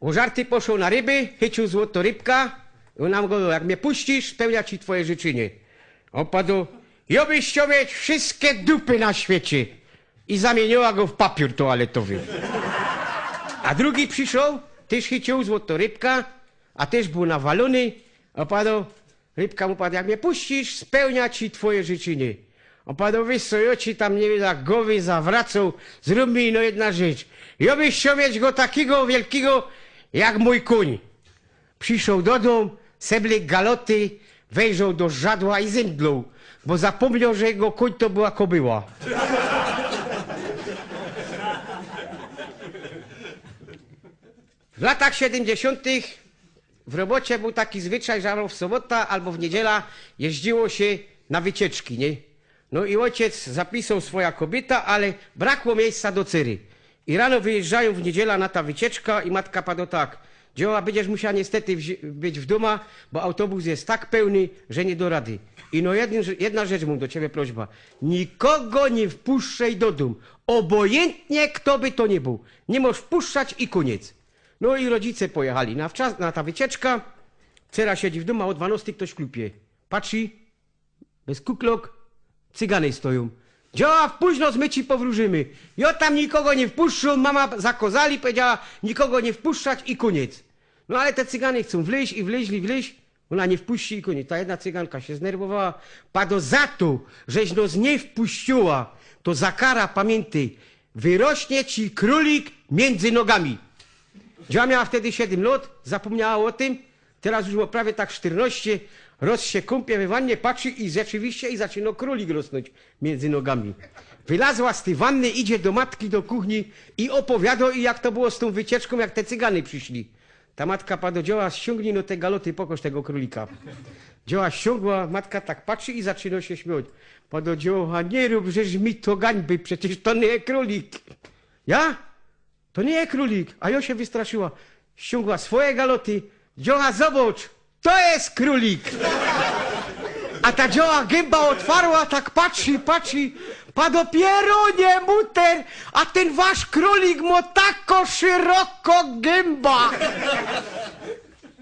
O żarty poszło na ryby, chycił złoto rybka. I ona go, jak mnie puścisz, spełnia ci twoje życzenie. On padł, ja byś chciał mieć wszystkie dupy na świecie. I zamieniła go w papier toaletowy. A drugi przyszedł, też chycił złoto rybka, a też był nawalony. A padł, rybka mu padł, jak mnie puścisz, spełnia ci twoje życzenie. On padł, wiesz co, ja ci tam nie wiem, jak głowy zawracał, zrób mi no jedna rzecz. Ja byś chciał mieć go takiego wielkiego, jak mój kuń. Przyszedł do domu, seblek galoty, wejrzał do żadła i zemdlał, bo zapomniał, że jego kuń to była kobyła. W latach 70. w robocie był taki zwyczaj, że albo w sobota, albo w niedziela jeździło się na wycieczki, nie? No i ojciec zapisał swoja kobieta, ale brakło miejsca do cyry. I rano wyjeżdżają w niedziela na ta wycieczka i matka padła tak. Dzioła, będziesz musiała niestety być w domu, bo autobus jest tak pełny, że nie do rady. I no jedna, jedna rzecz mam do ciebie prośba. Nikogo nie wpuszczaj do domu. Obojętnie kto by to nie był. Nie możesz wpuszczać i koniec. No i rodzice pojechali na, wczas, na ta wycieczka. Cera siedzi w domu, a o 12 ktoś klupie. Patrzy, bez kuklok, cygany stoją. Działa, w późno zmyci powróżymy. Ja tam nikogo nie wpuszczą, mama zakozali, powiedziała nikogo nie wpuszczać i koniec. No ale te cygany chcą wleźć i wleźli, wleźć. Ona nie wpuści i koniec. Ta jedna cyganka się znerwowała. Pado za to, żeś nos nie wpuściła, to za kara, pamiętaj, wyrośnie ci królik między nogami. Działa miała wtedy 7 lat, zapomniała o tym. Teraz już ma prawie tak 14. Roz się kąpie we wannie, patrzy i rzeczywiście i zaczyna królik rosnąć między nogami. Wylazła z tej wanny, idzie do matki do kuchni i opowiada i jak to było z tą wycieczką, jak te cygany przyszli. Ta matka padła, dzioła, ściągnij no te galoty, pokoż tego królika. Dzioła ściągła, matka tak patrzy i zaczyna się śmiać. Padło dzioła, nie rób, żeż mi to gańby, przecież to nie królik. Ja? To nie królik. A ja się wystraszyła. Ściągła swoje galoty. Dzioła, zobacz, to jest królik. A ta dzioła gęba otwarła, tak patrzy, patrzy. Pa dopiero nie muter, a ten wasz królik ma tako szeroko gęba.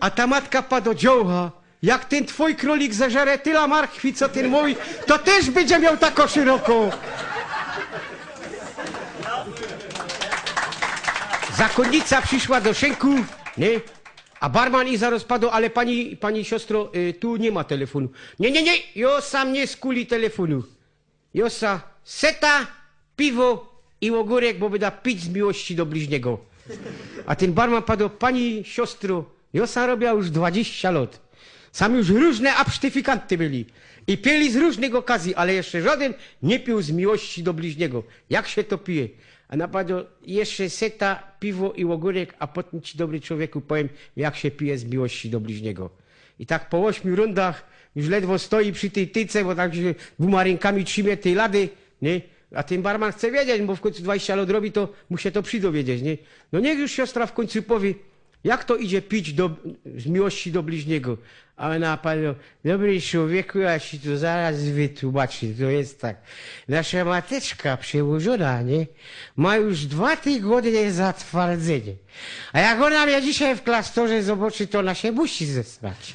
A ta matka pa do dzioła. Jak ten twój królik zażere tyle marchwi, co ten mój, to też będzie miał tako szeroko. Zakonnica przyszła do szynku, nie? A barman i zaraz padł, ale pani, pani siostro, y, tu nie ma telefonu. Nie, nie, nie, ja sam nie skuli telefonu. Josa, seta, piwo i ogórek, bo będę pić z miłości do bliźniego. A ten barman padł, pani siostro, Josa robiła już 20 lat. Sam już różne absztyfikanty byli. I pili z różnych okazji, ale jeszcze żaden nie pił z miłości do bliźniego. Jak się to pije? A napadł jeszcze seta, piwo i ogórek, a potem ci dobry człowieku powiem, jak się pije z miłości do bliźniego. I tak po ośmiu rundach już ledwo stoi przy tej tyce, bo tak się dwoma rękami trzymie tej lady, nie? A ten barman chce wiedzieć, bo w końcu 20 lat robi, to mu się to przydowiedzieć, nie? No niech już siostra w końcu powie, jak to idzie pić do, z miłości do bliźniego? A ona powiedziała, dobry człowieku, ja ci to zaraz wytłumaczę. To jest tak. Nasza mateczka przełożona, nie? Ma już dwa tygodnie zatwardzenie. A jak ona mnie dzisiaj w klasztorze zobaczy, to ona się musi zesrać.